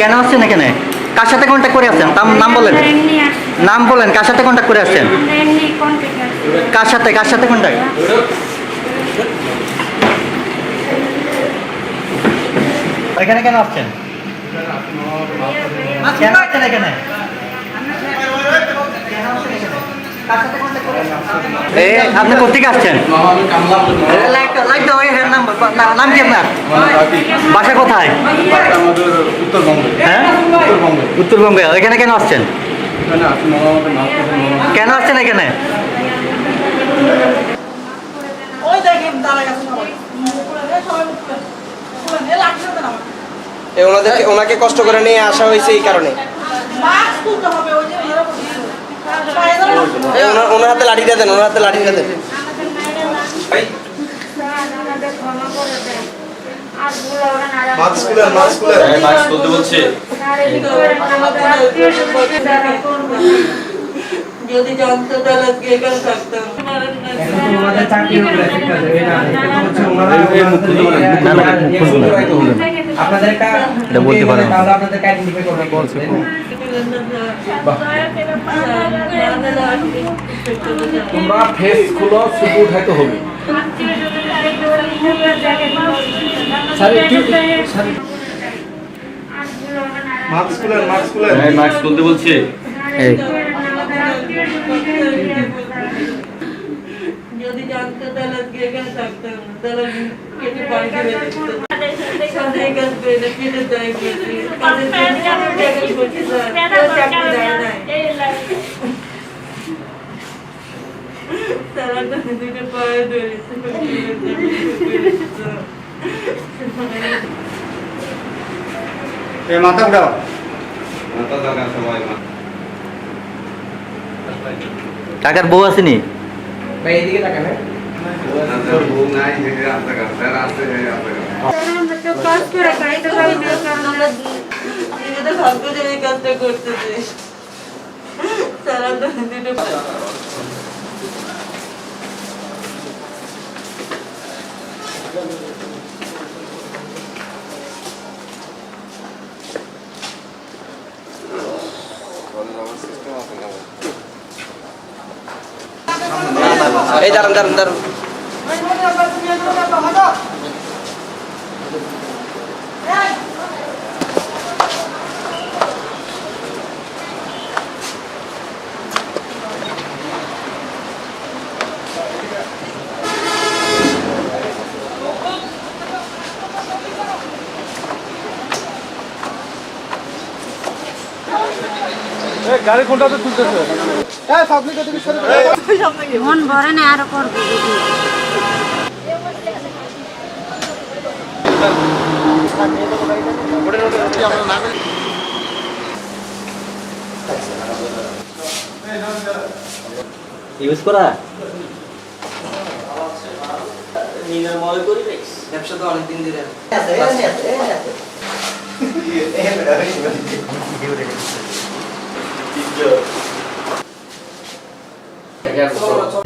কেন আসছেন এখানে? কার সাথে কন্ট্যাক্ট করে আসছেন? তার নাম বলেন। নাম বলেন কার সাথে কন্ট্যাক্ট করে আসছেন? কার সাথে কার সাথে কন্ট্যাক্ট এখানে কেন আসছেন? কেন আসছেন এখানে? আপনি কোথেকে আসছেন? লাইট লাইট দাও। নাম নাম কি আপনার? বাসা কোথায়? হ্যাঁ? উত্তরবঙ্গে। এখানে কেন আসছেন? কেন আসছেন এখানে? ওনাদেরকে ওনাকে কষ্ট করে নিয়ে আসা হয়েছে এই কারণে। ওনার হাতে লাঠিটা দেন ওনার হাতে লাঠিটা দেন। আমাদের ক্ষমা করে দেন আর ভুল হবে না মাস্ক বলছে। করবে যদি না, আপনাদের একটা এটা বলতে পারেন। তাহলে আপনাদেরকে আইডেন্টিফাই করবে বলছে তোমরা ফেস খুলো শুধু উঠাইতে হবে। মাস্ক বলছে। যদি জানতো তাহলে এখানে থাকতাম তাহলে কেটে বাড়ি সাথে কাজ পেয়ে কেটে দেয় কেটে। তারা তো দুটো পায়ে ধরেছে। মাথা উঠাও কাকার বউ আসেনি ভাই এদিকে তাকান হ্যাঁ? আমরা তো কাজ করে খাইতে পারি না কারণ আমরা নিজেদের ভাগ্য যে এই কাজটা করতেছে তারা তো দুটো এই দাঁড়ান দাঁড়ান দাঁড়ান। গাড়ি কোনটাতে তুলতেছে? মন ভরে না আরও করব। ইউজ করা? ব্যবসা তো অনেকদিন ধরে। 这。个改天说